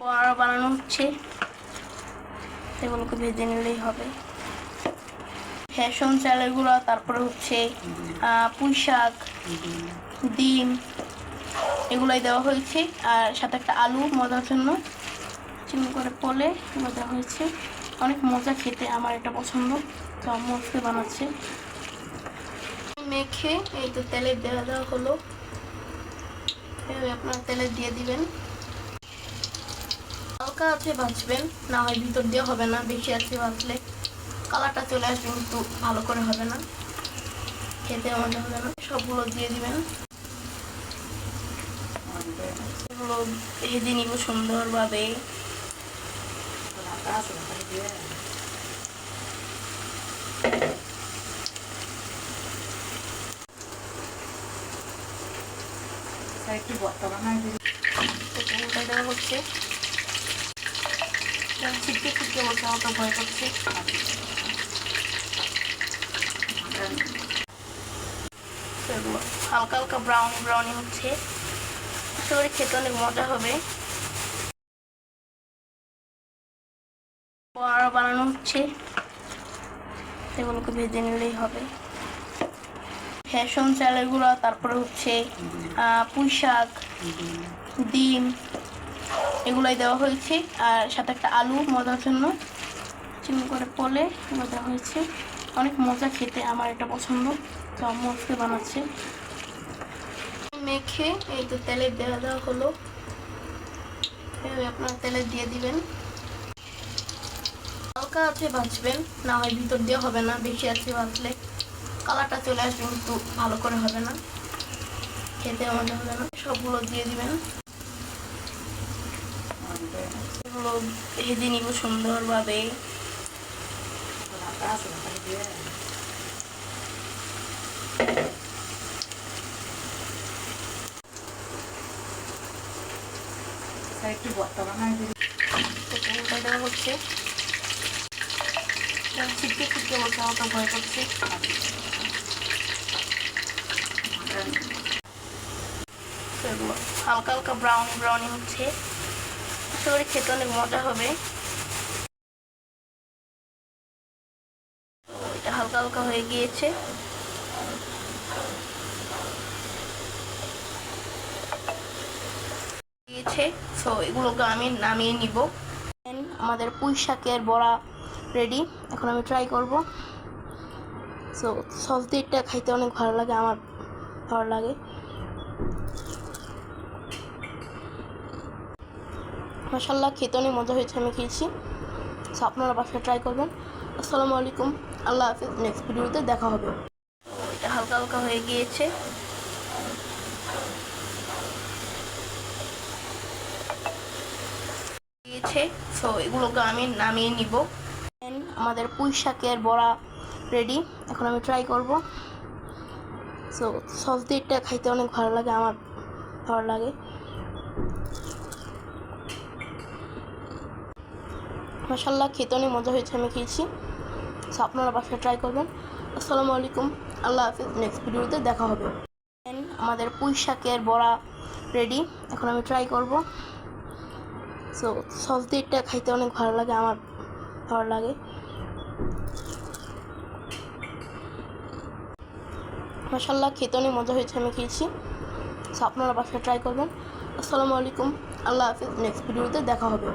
বড়া বানানো হচ্ছে। এগুলোকে ভেজে নিলেই হবে। ফ্যাশন চালের গুঁড়া তারপরে হচ্ছে পুঁই শাক, ডিম, এগুলাই দেওয়া হয়েছে। আর সাথে একটা আলু মজার জন্য চিনি করে পলে দেওয়া হয়েছে। অনেক মজা খেতে, আমার এটা পছন্দ। তো আম্মু বানাচ্ছে। মেখে এই তো তেলে দেওয়া দেওয়া হলো। আপনারা তেলে দিয়ে দিবেন। হালকা আছে ভাজবেন না হয় ভিতর দিয়ে হবে না বেশি আছে ভাজলে কালারটা চলে আসবে কিন্তু ভালো করে হবে না খেতে মজা হবে না। সবগুলো দিয়ে দিবেন। এগুলো ভেজে নিব সুন্দরভাবে একটু বর্তা বানাই দিই উল্টে দেওয়া হচ্ছে? ছিটকে হালকা হালকা ব্রাউনি ব্রাউনি হচ্ছে। আশা করি খেতে অনেক মজা হবে। বানানো হচ্ছে। এগুলোকে ভেজে নিলেই হবে। ফ্যাশন চালের গুঁড়া তারপরে হচ্ছে পুঁই শাক ডিম এগুলাই দেওয়া হয়েছে। আর সাথে একটা আলু মজার জন্য চিনি করে পলে এগুলো দেওয়া হয়েছে। অনেক মজা খেতে আমার এটা পছন্দ। তো আম্মু বানাচ্ছে। মেখে এই তো তেলে দেওয়া দেওয়া হলো। আপনারা তেলে দিয়ে দিবেন। হালকা আছে ভাজবেন, না হয় ভিতর দিয়ে হবে না, বেশি আছে ভাজলে। কালারটা চলে আসবে, কিন্তু ভালো করে হবে না। খেতে মজা হবে না। সবগুলো দিয়ে দিবেন। এগুলো ভেজে নিব সুন্দরভাবে। একটু দেওয়া হচ্ছে ছিটকে ছিটকে আমার ভয় করছে হালকা হালকা ব্রাউন ব্রাউনি হচ্ছে। আশা করি খেতে অনেক মজা হবে। হালকা হালকা হয়ে গিয়েছে। সো এগুলোকে আমি নামিয়ে নিব। আমাদের পুঁই শাকের বড়া রেডি এখন আমি ট্রাই করব। সো সস দিয়ে খাইতে অনেক ভালো লাগে, আমার ভালো লাগে। মশাল্লা খেতে অনেক মজা হয়েছে, আমি খেয়েছি। সো আপনারা বাসায় ট্রাই করবেন। আসসালামু আলাইকুম, আল্লাহ হাফিজ নেক্সট ভিডিওতে দেখা হবে। এটা হালকা হালকা হয়ে গিয়েছে। সো এগুলোকে আমি নামিয়ে নিব। আমাদের পুঁই শাকের বড়া রেডি এখন আমি ট্রাই করব। সো সস দিয়ে খাইতে অনেক ভালো লাগে, আমার ভালো লাগে। মশাল্লা খেতে অনেক মজা হয়েছে, আমি খেয়েছি। সো আপনারা বাসায় ট্রাই করবেন। আসসালামু আলাইকুম, আল্লাহ হাফিজ। নেক্সট ভিডিওতে দেখা হবে। আমাদের পুঁই শাকের বড়া রেডি এখন আমি ট্রাই করব। সো সস দিয়ে এটা খাইতে অনেক ভালো লাগে, আমার ভালো লাগে। মশাল্লা খেতে অনেক মজা হয়েছে, আমি খেয়েছি। সো আপনারা বাসায় ট্রাই করবেন। আসসালামু আলাইকুম, আল্লাহ হাফিজ। নেক্সট ভিডিওতে দেখা হবে।